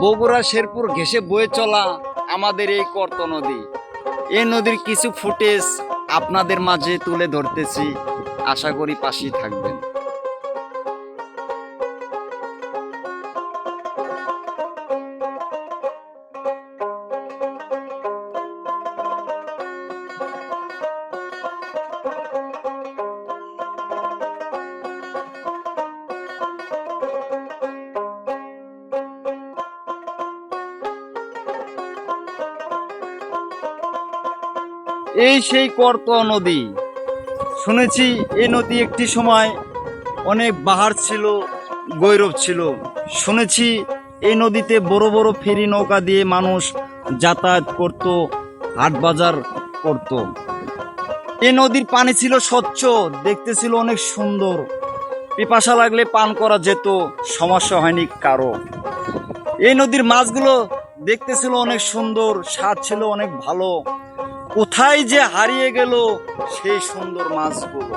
বগুড়া, শেরপুর ঘেসে বয়ে চলা আমাদের এই কর্ত নদী। এই নদীর কিছু ফুটেজ আপনাদের মাঝে তুলে ধরতেছি। আশা করি পাশেই থাকবেন। এই সেই কর্ত নদী। শুনেছি এই নদী একটি সময় অনেক বাহার ছিল, গৈরব ছিল। শুনেছি এই নদীতে বড় বড় ফেরি নৌকা দিয়ে মানুষ যাতায়াত করত, হাট বাজার করত। এই নদীর পানি ছিল স্বচ্ছ, দেখতে ছিল অনেক সুন্দর। পিপাসা লাগলে পান করা যেত, সমস্যা হয়নি কারও। এই নদীর মাছগুলো দেখতে ছিল অনেক সুন্দর, স্বাদ ছিল অনেক ভালো। কোথায় যে হারিয়ে গেল সেই সুন্দর মাছগুলো।